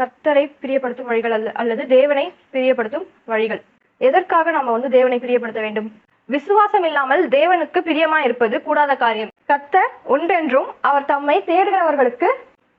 கர்த்தரை பிரியப்படுத்தும் வழிகள் அல்ல அல்லது தேவனை பிரியப்படுத்தும் வழிகள். எதற்காக நம்ம வந்து தேவனை பிரியப்படுத்த வேண்டும்? விசுவாசம் இல்லாமல் தேவனுக்கு பிரியமா இருப்பது கூடாத காரியம். கர்த்தர் ஒன்றென்றும் அவர் தம்மை தேடுகிறவர்களுக்கு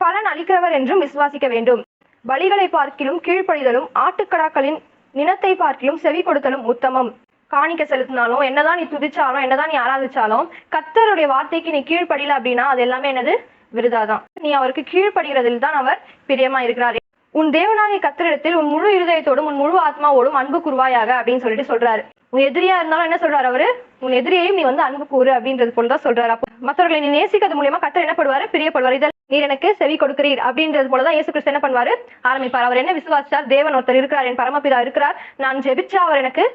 பலன் அளிக்கிறவர் என்றும் விசுவாசிக்க வேண்டும். பலிகளை பார்க்கிலும் கீழ்ப்படிதலும் ஆட்டுக்கடாக்களின் நினத்தை பார்க்கிலும் செவி கொடுத்தலும் உத்தமம். காணிக்க செலுத்தினாலும் என்னதான் நீ துதிச்சாலும் என்னதான் நீ ஆராதிச்சாலும் கத்தருடைய வார்த்தைக்கு நீ கீழ்ப்படியல அப்படின்னா அது எல்லாமே என்னது? விருதாதான். நீ அவருக்கு கீழ்ப்படுகிறதில் தான் அவர் பிரியமா இருக்கிறார். உன் தேவனாகிய கத்தரிடத்தில் உன் முழு இருதயத்தோடும் உன் முழு ஆத்மாவோடும் அன்பு கூறுவாயாக அப்படின்னு சொல்லிட்டு சொல்றாரு. உன் எதிரியா இருந்தாலும் என்ன சொல்றாரு அவரு? உன் எதிரியையும் நீ வந்து அன்பு கூறு அப்படின்றது போலதான் சொல்றாரு. அப்போ மற்றவர்களை நீ நேசிக்கிறது மூலியமா கத்தர் என்ன பண்ணுவாரு? பிரியப்படுவார். இதில் நீர் எனக்கு செவி கொடுக்கிறீர் அப்படின்றது போலதான் இயேசு கிறிஸ்து என்ன பண்ணுவாரு? ஆரம்பிப்பார். அவர் என்ன விசுவாசிச்சார்? தேவன் ஒருத்தர் இருக்கிறார். என் பரமபிதா இருக்கிறார். நான் ஜெபிச்சா அவர் எனக்கு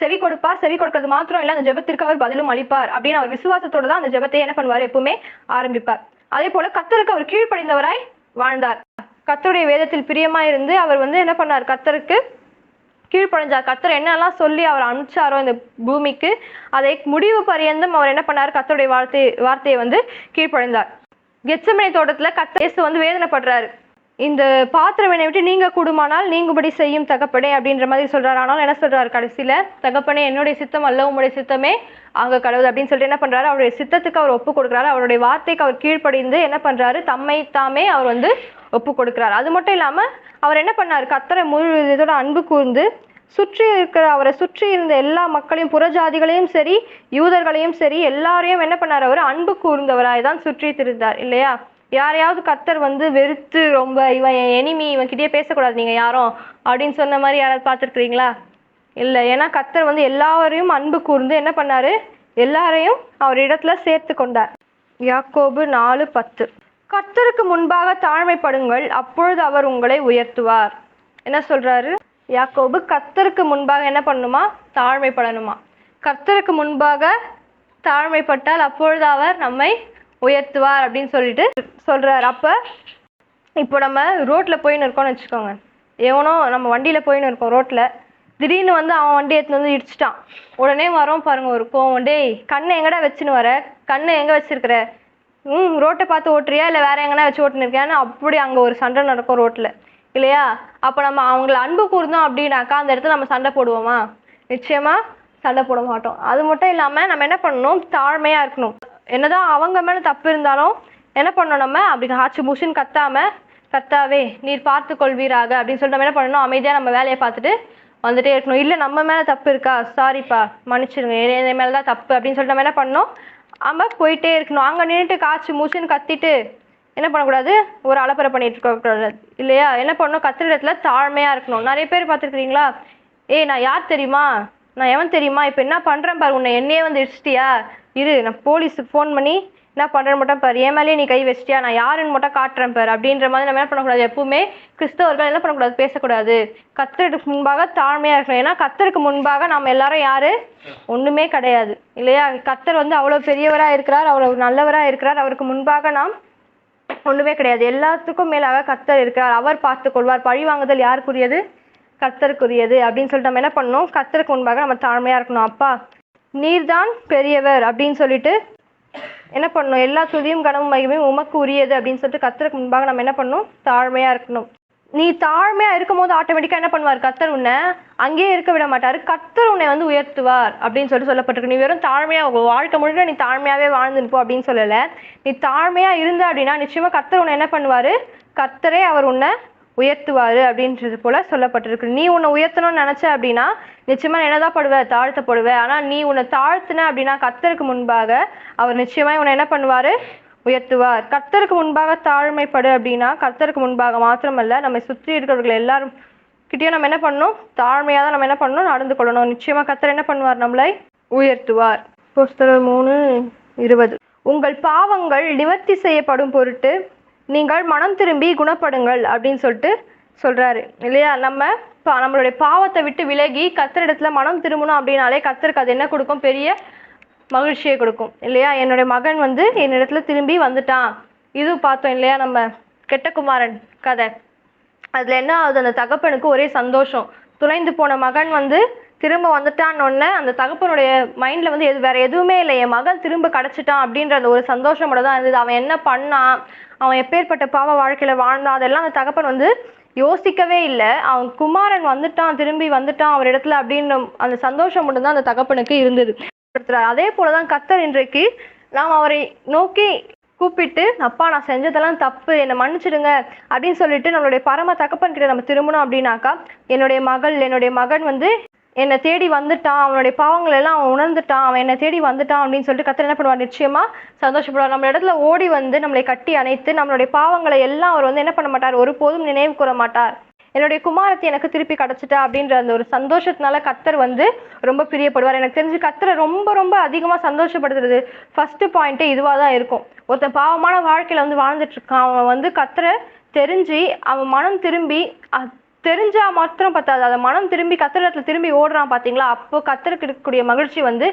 செவி கொடுப்பார். செவி கொடுக்கறது மாத்திரம் இல்ல அந்த ஜெபத்திற்கு அவர் பதிலும் அளிப்பார் அப்படின்னு அவர் விசுவாசத்தோட தான் அந்த ஜெபத்தை என்ன பண்ணுவார்? எப்பவுமே ஆரம்பிப்பார். அதே போல கத்தருக்கு அவர் கீழ்ப்படைந்தவராய் வாழ்ந்தார். கத்தருடைய வேதத்தில் பிரியமா இருந்து அவர் வந்து என்ன பண்ணார்? கத்தருக்கு கீழ்ப்படைஞ்சார். கத்தர் என்னெல்லாம் சொல்லி அவர் அனுப்பிச்சாரோ இந்த பூமிக்கு அதை முடிவு பரியந்தம் அவர் என்ன பண்ணார்? கத்தருடைய வார்த்தை வார்த்தையை வந்து கீழ்ப்படைந்தார். கெச்சமனை தோட்டத்துல கத்த இயேசு வந்து வேதனைப்படுறாரு. இந்த பாத்திரம் என்னை விட்டு நீங்க கூடுமானால் நீங்கும்படி செய்யும் தகப்பனே அப்படின்ற மாதிரி சொல்றாரு. ஆனால் என்ன சொல்றாரு? கடைசியில தகப்பனே என்னுடைய சித்தம் அல்ல உங்களுடைய சித்தமே. அங்க கடவுள் அப்படின்னு சொல்லிட்டு என்ன பண்றாரு? அவருடைய சித்தத்துக்கு அவர் ஒப்பு கொடுக்குறாரு. அவருடைய வார்த்தைக்கு அவர் கீழ்ப்படிந்து என்ன பண்றாரு? தம்மை தாமே அவர் வந்து ஒப்பு கொடுக்குறாரு. அது மட்டும் இல்லாம அவர் என்ன பண்ணாரு? கத்தரை முழு இதோட அன்பு கூர்ந்து சுற்றி இருக்கிற அவரை சுற்றி இருந்த எல்லா மக்களையும் புறஜாதிகளையும் சரி யூதர்களையும் சரி எல்லாரையும் என்ன பண்ணார்? அவர் அன்பு கூர்ந்தவராய் தான் சுற்றி திருந்தார் இல்லையா? யாரையாவது கர்த்தர் வந்து வெறுத்து ரொம்ப இவன் என் எனிமி இவன் கிட்டயே பேசக்கூடாது நீங்கள் யாரும் அப்படின்னு சொன்ன மாதிரி யாராவது பார்த்துருக்குறீங்களா? இல்லை ஏன்னா கர்த்தர் வந்து எல்லாரையும் அன்பு கூர்ந்து என்ன பண்ணாரு? எல்லாரையும் அவர் இடத்துல சேர்த்து கொண்டார். யாக்கோபு நாலு பத்து. கர்த்தருக்கு முன்பாக தாழ்மைப்படுங்கள் அப்பொழுது அவர் உங்களை உயர்த்துவார். என்ன சொல்றாரு? யாக்கோபு கர்த்தருக்கு முன்பாக என்ன பண்ணணுமா தாழ்மைப்படணுமா. கர்த்தருக்கு முன்பாக தாழ்மைப்பட்டால் அப்பொழுது அவர் நம்மை உயர்த்துவார் அப்படின்னு சொல்லிட்டு சொல்கிறார் அப்போ இப்போ நம்ம ரோட்டில் போயின்னு இருக்கோம்னு வச்சுக்கோங்க. எவனோ நம்ம வண்டியில் போயின்னு இருக்கோம் ரோட்டில் திடீர்னு வந்து அவன் வண்டி எடுத்துன்னு வந்து இடிச்சிட்டான். உடனே வரோம் பாருங்க ஒரு கோவம். டேய் கண்ணை எங்கடா வச்சுன்னு வர? கண்ணை எங்கே வச்சிருக்கிற? ம் ரோட்டை பார்த்து ஓட்டுறியா? இல்லை வேற எங்கன்னா வச்சு ஓட்டுன்னு இருக்கியான்னு அப்படி அங்கே ஒரு சண்டை நடக்கும் ரோட்டில் இல்லையா? அப்போ நம்ம அவங்கள அன்பு கூர்ந்தோம் அப்படின்னாக்கா அந்த இடத்துல நம்ம சண்டை போடுவோமா? நிச்சயமாக சண்டை போட மாட்டோம். அது மட்டும் இல்லாமல் நம்ம என்ன பண்ணணும்? தாழ்மையாக இருக்கணும். என்னதான் அவங்க மேலே தப்பு இருந்தாலும் என்ன பண்ணணும் நம்ம? அப்படி ஆச்சு முஷின்னு கத்தாம கத்தாவே நீர் பார்த்து கொள்வீராக அப்படின்னு சொல்லிட்டு நம்ம என்ன பண்ணணும்? அமைதியாக நம்ம வேலையை பார்த்துட்டு வந்துட்டே இருக்கணும். இல்லை நம்ம மேலே தப்பு இருக்கா? சாரிப்பா மன்னிச்சிருங்க என் மேலே தான் தப்பு? அப்படின்னு சொல்லிட்டு நம்ம என்ன பண்ணணும்? நம்ம போயிட்டே இருக்கணும். அங்கே நின்றுட்டு காய்ச்சி மூச்சுன்னு கத்திட்டு என்ன பண்ணக்கூடாது? ஒரு அலப்பறை பண்ணிட்டு இருக்கக்கூடாது இல்லையா? என்ன பண்ணணும்? கத்துற இடத்துல தாழ்மையாக இருக்கணும். நிறைய பேர் பார்த்துருக்கிறீங்களா? ஏய் நான் யார் தெரியுமா? நான் எவன் தெரியுமா? இப்போ என்ன பண்ணுறேன் பாரு உன்னை என்னையே வந்து இடிச்சிட்டியா? இரு நான் போலீஸுக்கு ஃபோன் பண்ணி என்ன பண்ணுறேன்னு மட்டும் பாரு. என் மேலேயே நீ கை வச்சிட்டியா? நான் யாருன்னு மட்டும் காட்டுறேன் பாரு. அப்படின்ற மாதிரி நம்ம என்ன பண்ணக்கூடாது? எப்பவுமே கிறிஸ்தவர்கள் என்ன பண்ணக்கூடாது? பேசக்கூடாது. கத்தருக்கு முன்பாக தாழ்மையாக இருக்கணும். ஏன்னா கத்தருக்கு முன்பாக நம்ம எல்லாரும் யாரு? ஒன்றுமே கிடையாது. இல்லையா? கத்தர் வந்து அவ்வளோ பெரியவராக இருக்கிறார். அவ்வளோ நல்லவராக இருக்கிறார். அவருக்கு முன்பாக நாம் ஒன்றுமே கிடையாது. எல்லாத்துக்கும் மேலாக கத்தர் இருக்கிறார். அவர் பார்த்து கொள்வார். பழி வாங்குதல் யாருக்குரியது? கத்தருக்குரியது. அப்படின்னு சொல்லிட்டு நம்ம என்ன பண்ணணும்? கத்தருக்கு முன்பாக நம்ம தாழ்மையாக இருக்கணும். அப்பா நீர்தான் பெரியவர் அப்படின்னு சொல்லிட்டு என்ன பண்ணணும்? எல்லா துதியும் கனமும் மகிமையும் உமக்கு உரியது அப்படின்னு சொல்லிட்டு கத்தருக்கு முன்பாக நம்ம என்ன பண்ணணும்? தாழ்மையா இருக்கணும். நீ தாழ்மையா இருக்கும் போது ஆட்டோமேட்டிக்கா என்ன பண்ணுவார்? கத்தர் உன்னை அங்கேயே இருக்க விட மாட்டாரு. கத்தர் உன்னை வந்து உயர்த்துவார் அப்படின்னு சொல்லி சொல்லப்பட்டிருக்கு. நீ வெறும் தாழ்மையா வாழ்க்கை முழுக்க நீ தாழ்மையாவே வாழ்ந்துருப்போம் அப்படின்னு சொல்லல. நீ தாழ்மையா இருந்த அப்படின்னா நிச்சயமா கத்தர் உன்னை என்ன பண்ணுவாரு? கத்தரே அவர் உன்னை உயர்த்துவாரு அப்படின்றது போல சொல்லப்பட்டிருக்கு. நீ உன்னை உயர்த்தணும்னு நினைச்ச அப்படின்னா நிச்சயமா என்னதான் படுவ தாழ்த்தப்படுவ ஆனா நீ உன்னை தாழ்த்தின அப்படின்னா கத்தருக்கு முன்பாக அவர் நிச்சயமா உன்னை என்ன பண்ணுவாரு? உயர்த்துவார். கர்த்தருக்கு முன்பாக தாழ்மைப்படு அப்படின்னா கர்த்தருக்கு முன்பாக மாத்திரமல்ல நம்மை சுற்றி இருக்கிறவர்கள் எல்லாரும் கிட்டயும் நம்ம என்ன பண்ணணும்? தாழ்மையாக தான் நம்ம என்ன பண்ணணும்? நடந்து கொள்ளணும். நிச்சயமா கத்தர் என்ன பண்ணுவார்? நம்மளை உயர்த்துவார். புஸ்தகம் மூணு இருபது. உங்கள் பாவங்கள் நிவர்த்தி செய்யப்படும் பொருட்டு நீங்கள் மனம் திரும்பி குணப்படுங்கள் அப்படின்னு சொல்லிட்டு சொல்கிறாரு இல்லையா? நம்ம பா- நம்மளுடைய பாவத்தை விட்டு விலகி கத்தரிடத்துல மனம் திரும்பணும் அப்படின்னாலே கத்தருக்கு அது என்ன கொடுக்கும்? பெரிய மகிழ்ச்சியை கொடுக்கும். இல்லையா? என்னுடைய மகன் வந்து என்னிடத்துல திரும்பி வந்துட்டான். இது பார்த்தோம் இல்லையா? நம்ம கெட்டகுமாரன் கதை. அதில் என்ன ஆகுது? அந்த தகப்பனுக்கு ஒரே சந்தோஷம். துளைந்து போன மகன் வந்து திரும்ப வந்துட்டான்னு அந்த தகப்பனுடைய மைண்டில் வந்து எது வேற எதுவுமே இல்லை. என் மகன் திரும்ப கிடச்சிட்டான் அப்படின்ற அந்த ஒரு சந்தோஷமோட தான் இருந்தது. அவன் என்ன பண்ணான்? அவன் எப்பேற்பட்ட பாவ வாழ்க்கையில் வாழ்ந்தான்? அதெல்லாம் அந்த தகப்பன் வந்து யோசிக்கவே இல்லை. அவன் குமாரன் வந்துட்டான் திரும்பி வந்துட்டான் அவர் இடத்துல அப்படின்னு அந்த சந்தோஷம் மட்டும்தான் அந்த தகப்பனுக்கு இருந்தது. அதே போலதான் கத்தர் இன்றைக்கு நாம் அவரை நோக்கி கூப்பிட்டு அப்பா நான் செஞ்சதெல்லாம் தப்பு என்னை மன்னிச்சிடுங்க அப்படின்னு சொல்லிட்டு நம்மளுடைய பரம தகப்பன் கிட்ட நம்ம திரும்பணும் அப்படின்னாக்கா என்னுடைய மகள் என்னுடைய மகன் வந்து என்னை தேடி வந்துட்டான் அவனுடைய பாவங்கள் எல்லாம் அவன் உணர்ந்துட்டான் அவன் என்னை தேடி வந்துட்டான் அப்படின்னு சொல்லிட்டு கத்தர் என்ன பண்ணுவார்? நிச்சயமா சந்தோஷப்படுவார். நம்ம இடத்துல ஓடி வந்து நம்மளை கட்டி அணைத்து நம்மளுடைய பாவங்களை எல்லாம் அவர் வந்து என்ன பண்ண மாட்டார்? ஒருபோதும் நினைவு கூற மாட்டார். என்னுடைய குமாரத்தை எனக்கு திருப்பி கிடைச்சிட்டா அப்படின்ற அந்த ஒரு சந்தோஷத்தினால கத்தர் வந்து ரொம்ப பிரியப்படுவார். எனக்கு தெரிஞ்சு கத்தரை ரொம்ப ரொம்ப அதிகமாக சந்தோஷப்படுத்துறது ஃபஸ்ட்டு பாயிண்ட்டே இதுவாக தான் இருக்கும். ஒருத்தன் பாவமான வாழ்க்கையில் வந்து வாழ்ந்துட்டு இருக்கான். அவன் வந்து கத்தரை தெரிஞ்சு அவன் மனம் திரும்பி தெரிஞ்சால் மாத்திரம் பத்தாது. அதை மனம் திரும்பி கத்திரத்துல திரும்பி ஓடுறான் பார்த்தீங்களா அப்போ கத்தருக்கு இருக்கக்கூடிய மகிழ்ச்சி வந்து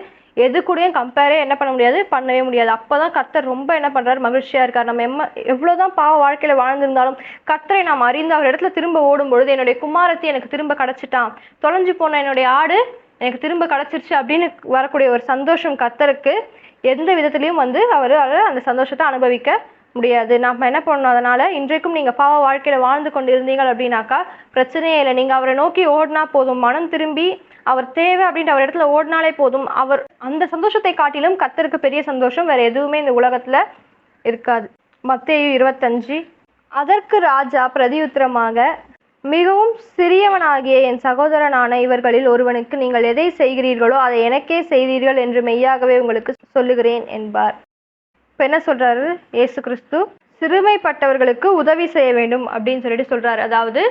எது கூடயும் கம்பேரே என்ன பண்ண முடியாது பண்ணவே முடியாது. அப்போ தான் கத்தர் ரொம்ப என்ன பண்ணுறாரு மகிழ்ச்சியாக இருக்கார். நம்ம எம்ம எவ்வளவுதான் பாவ வாழ்க்கையில் வாழ்ந்திருந்தாலும் கத்தரை நாம் அறிந்து அவர் இடத்துல திரும்ப ஓடும் பொழுது என்னுடைய குமாரத்தை எனக்கு திரும்ப கிடைச்சிட்டான். தொலைஞ்சு போன என்னுடைய ஆடு எனக்கு திரும்ப கிடைச்சிருச்சு அப்படின்னு வரக்கூடிய ஒரு சந்தோஷம் கத்தருக்கு எந்த விதத்துலேயும் வந்து அவர் அந்த சந்தோஷத்தை அனுபவிக்க முடியாது. நம்ம என்ன பண்ணணும்? அதனால இன்றைக்கும் நீங்க பாவ வாழ்க்கையில வாழ்ந்து கொண்டு இருந்தீங்க அப்படின்னாக்கா பிரச்சனையே இல்லை. நீங்க அவரை நோக்கி ஓடினா போதும். மனம் திரும்பி அவர் தேவை அப்படின்ற அவர் இடத்துல ஓடினாலே போதும். அவர் அந்த சந்தோஷத்தை காட்டிலும் கத்தருக்கு பெரிய சந்தோஷம் வேற எதுவுமே இந்த உலகத்துல இருக்காது. மத்தேயு இருபத்தஞ்சு. அதற்கு ராஜா பிரதியுத்திரமாக மிகவும் சிறியவனாகிய என் சகோதரனான இவர்களில் ஒருவனுக்கு நீங்கள் எதை செய்கிறீர்களோ அதை எனக்கே செய்தீர்கள் என்று மெய்யாகவே உங்களுக்கு சொல்லுகிறேன் என்பார். என்ன சொல்றாரு? இயேசு கிறிஸ்து சிறுமைப்பட்டவர்களுக்கு உதவி செய்ய வேண்டும் அப்படின்னு சொல்லிட்டு சொல்றாரு. அதாவது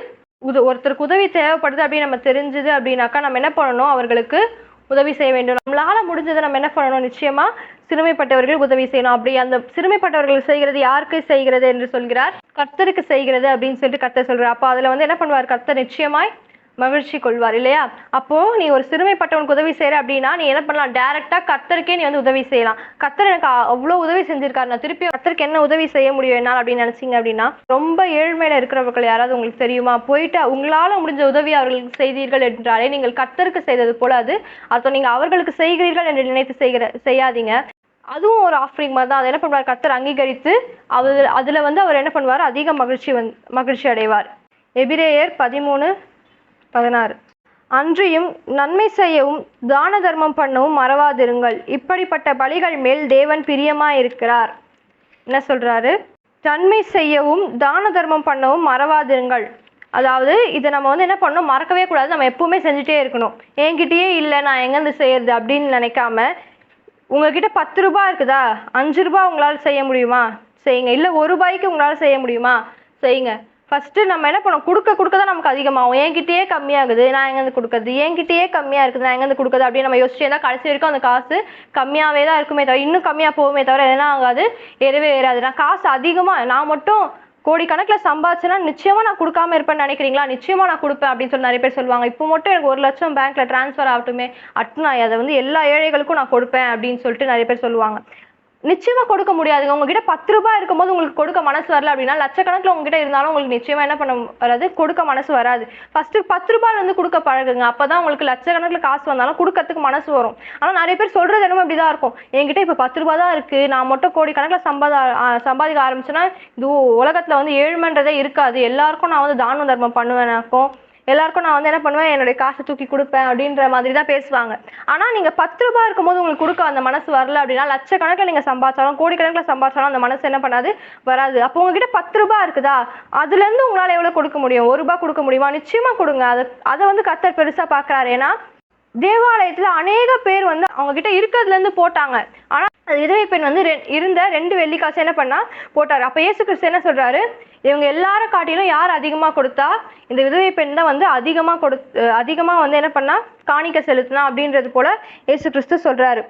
உத ஒருத்தருக்கு உதவி தேவைப்படுது அப்படின்னு நம்ம தெரிஞ்சுது அப்படின்னாக்கா நம்ம என்ன பண்ணணும்? அவர்களுக்கு உதவி செய்ய வேண்டும். நம்மளால முடிஞ்சதை நம்ம என்ன பண்ணணும்? நிச்சயமா சிறுமைப்பட்டவர்கள் உதவி செய்யணும். அப்படி அந்த சிறுமைப்பட்டவர்கள் செய்கிறது யாருக்கு செய்கிறது என்று சொல்கிறார்? கர்த்தருக்கு செய்கிறது அப்படின்னு சொல்லிட்டு கர்த்தர் சொல்கிறார் அப்போ அதுல வந்து என்ன பண்ணுவார்? கர்த்தர் நிச்சயமாய் மகிழ்ச்சி கொள்வார் இல்லையா? அப்போ நீ ஒரு சிறுமைப்பட்டவனுக்கு உதவி செய்யற அப்படின்னா நீ என்ன பண்ணலாம்? டைரக்டா கத்தருக்கே நீ வந்து உதவி செய்யலாம். கத்தர் எனக்கு அ- அவ்வளவு உதவி செஞ்சிருக்காரு. நான் திருப்பி கத்தருக்கு என்ன உதவி செய்ய முடியும் என்னால் அப்படின்னு நினைச்சீங்க அப்படின்னா ரொம்ப ஏழ்மையில இருக்கிறவர்கள் யாராவது உங்களுக்கு தெரியுமா? போயிட்டு உங்களால முடிஞ்ச உதவி அவர்களுக்கு செய்தீர்கள் என்றாலே நீங்கள் கத்தருக்கு செய்தது போல அது. அர்த்தம் நீங்க அவர்களுக்கு செய்கிறீர்கள் என்று நினைத்து செய்கிற செய்யாதீங்க. அதுவும் ஒரு ஆஃபரிங் மாதிரி தான். அதை என்ன பண்ணுவார்? கத்தர் அங்கீகரித்து அது அதுல வந்து அவர் என்ன பண்ணுவார்? அதிக மகிழ்ச்சி வந் மகிழ்ச்சி அடைவார். எபிரேயர் பதிமூணு பதினாறு. அன்றியும் நன்மை செய்யவும் தான தர்மம் பண்ணவும் மறவாதிருங்கள். இப்படிப்பட்ட பலிகள் மேல் தேவன் பிரியமாயிருக்கிறார். என்ன சொல்கிறாரு நன்மை செய்யவும் தான தர்மம் பண்ணவும் மறவாதிருங்கள். அதாவது இதை நம்ம வந்து என்ன பண்ணணும்? மறக்கவே கூடாது. நம்ம எப்பவுமே செஞ்சுட்டே இருக்கணும். என்கிட்டயே இல்லை நான் எங்கேருந்து செய்யறது அப்படின்னு நினைக்காம உங்ககிட்ட பத்து ரூபா இருக்குதா? அஞ்சு ரூபாய் உங்களால் செய்ய முடியுமா? செய்யுங்க. இல்லை ஒரு ரூபாய்க்கு உங்களால் செய்ய முடியுமா? செய்யுங்க. ஃபஸ்ட்டு நம்ம என்ன பண்ணோம்? கொடுக்க கொடுக்க தான் நமக்கு அதிகமாகும். என்கிட்டயே கம்மியாகுது நான் எங்கேருந்து கொடுக்கறது? என்கிட்டயே கம்மியாக இருக்குது நான் எங்கேருந்து கொடுக்குறது? அப்படின்னு நம்ம யோசிச்சு இருந்தா கடைசி வரைக்கும் அந்த காசு கம்மியாகவே தான் இருக்குமே தவிர இன்னும் கம்மியாக போகுமே தவிர எதனா ஆகாது ஏறவே ஏறாது நான் காசு அதிகமாக நான் மட்டும் கோடிக்கணக்கில் சம்பாதிச்சுன்னா நிச்சயமாக நான் கொடுக்காம இருப்பேன்னு நினைக்கிறீங்களா? நிச்சயமாக நான் கொடுப்பேன் அப்படின்னு சொல்லி நிறைய பேர் சொல்லுவாங்க. இப்போ மட்டும் எனக்கு ஒரு லட்சம் பேங்க்கில் டிரான்ஸ்ஃபர் ஆகட்டுமே அட் நான் அதை வந்து எல்லா ஏழைகளுக்கும் நான் கொடுப்பேன் அப்படின்னு சொல்லிட்டு நிறைய பேர் சொல்லுவாங்க. நிச்சயமா கொடுக்க முடியாதுங்க. உங்ககிட்ட பத்து ரூபாய் இருக்கும்போது உங்களுக்கு கொடுக்க மனசு வரல அப்படின்னா லட்சக்கணக்கில் உங்ககிட்ட இருந்தாலும் உங்களுக்கு நிச்சயமா என்ன பண்ண வராது? கொடுக்க மனசு வராது. ஃபர்ஸ்ட் பத்து ரூபாய் வந்து கொடுக்க பழகுங்க. அப்பதான் உங்களுக்கு லட்சக்கணக்கில் காசு வந்தாலும் கொடுக்கறதுக்கு மனசு வரும். ஆனா நிறைய பேர் சொல்றது என்னமோ இப்படிதான் இருக்கும். என்கிட்ட இப்ப பத்து ரூபாய் தான் இருக்கு. நான் மட்டும் கோடிக்கணக்கில் சம்பாத சம்பாதிக்க ஆரம்பிச்சேன்னா இது உலகத்துல வந்து ஏழ்மன்றதே இருக்காது. எல்லாருக்கும் நான் வந்து தான தர்மம் பண்ணுவேனாக்கும். எல்லாருக்கும் நான் வந்து என்ன பண்ணுவேன் என்னுடைய காசை தூக்கி கொடுப்பேன் அப்படின்ற மாதிரி தான் பேசுவாங்க. ஆனா நீங்க பத்து ரூபாய் இருக்கும்போது உங்களுக்கு கொடுக்க அந்த மனசு வரல அப்படின்னா லட்சக்கணக்கில் நீங்க சம்பாதிச்சாலும் கோடிக்கணக்கில் சம்பாதிச்சாலும் அந்த மனசு என்ன பண்ணாது வராது. அப்போ உங்ககிட்ட பத்து ரூபாய் இருக்குதா? அதுலேருந்து உங்களால் எவ்வளோ கொடுக்க முடியும்? ஒரு ரூபாய் கொடுக்க முடியுமா? நிச்சயமா கொடுங்க. அதை அதை வந்து கத்தர் பெருசா பாக்குறாரு ஏன்னா தேவாலயத்தில் அநேக பேர் வந்து அவங்கக்கிட்ட இருக்கிறதுலேருந்து போட்டாங்க. ஆனால் விதவை பெண் வந்து ரெ- இருந்த ரெண்டு வெள்ளிக்காசு என்ன பண்ணா? போட்டார். அப்போ இயேசு கிறிஸ்து என்ன சொல்கிறாரு இவங்க எல்லாரும் காட்டிலும் யார் அதிகமாக கொடுத்தா? இந்த விதவை பெண் தான் வந்து அதிகமாக கொடு அதிகமாக வந்து என்ன பண்ணா? காணிக்க செலுத்தினா அப்படின்றது போல இயேசு கிறிஸ்து சொல்கிறாரு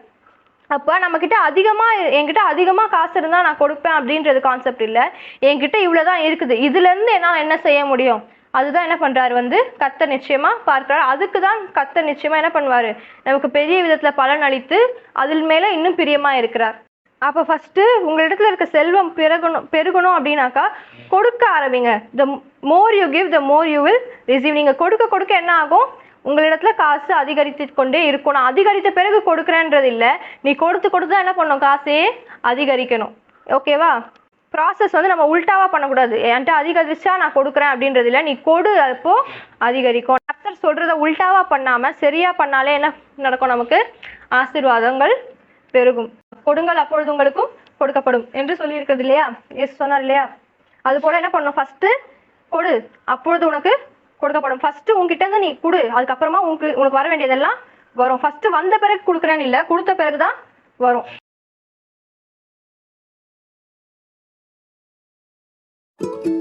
அப்போ நம்மக்கிட்ட அதிகமாக என்கிட்ட அதிகமாக காசு இருந்தால் நான் கொடுப்பேன் அப்படின்றது கான்செப்ட் இல்லை. என்கிட்ட இவ்வளவுதான் இருக்குது. இதுலேருந்து என்னால் என்ன செய்ய முடியும்? அதுதான் என்ன பண்ணுறாரு வந்து கத்த நிச்சயமாக பார்க்கிறார். அதுக்கு தான் கத்த நிச்சயமாக என்ன பண்ணுவார்? நமக்கு பெரிய விதத்தில் பலன் அளித்து அதில் மேலே இன்னும் பிரியமாக இருக்கிறார். அப்போ ஃபஸ்ட்டு உங்களிடத்துல இருக்க செல்வம் பெருகணும் பெருகணும் அப்படின்னாக்கா கொடுக்க ஆரம்பிங்க. The more you give the more you will receive நீங்கள் கொடுக்க கொடுக்க என்ன ஆகும்? உங்களிடத்துல காசு அதிகரித்து கொண்டே இருக்கணும். நான் அதிகரித்த பிறகு கொடுக்குறேன்றது இல்லை நீ கொடுத்து கொடுத்து தான் என்ன பண்ணும் காசே அதிகரிக்கணும். ஓகேவா ப்ராசஸ் வந்து நம்ம உல்ட்டாவாக பண்ணக்கூடாது. என்கிட்ட அதிகரிச்சா நான் கொடுக்குறேன் அப்படின்றது இல்லை. நீ கொடு அப்போ அதிகரிக்கும். டாக்டர் சொல்கிறத உல்ட்டாவாக பண்ணாமல் சரியாக பண்ணாலே என்ன நடக்கும் நமக்கு? ஆசீர்வாதங்கள் பெருகும். கொடுங்கள் அப்பொழுது உங்களுக்கும் கொடுக்கப்படும் என்று சொல்லியிருக்கிறது இல்லையா? எஸ் சொன்னார் இல்லையா? அது போல் என்ன பண்ணணும்? ஃபஸ்ட்டு கொடு அப்பொழுது உனக்கு கொடுக்கப்படும். ஃபஸ்ட்டு உங்ககிட்ட இருந்து நீ கொடு. அதுக்கப்புறமா உனக்கு உனக்கு வர வேண்டியதெல்லாம் வரும். ஃபஸ்ட்டு வந்த பிறகு கொடுக்குறேன்னு இல்லை கொடுத்த பிறகு தான் வரும். Thank you.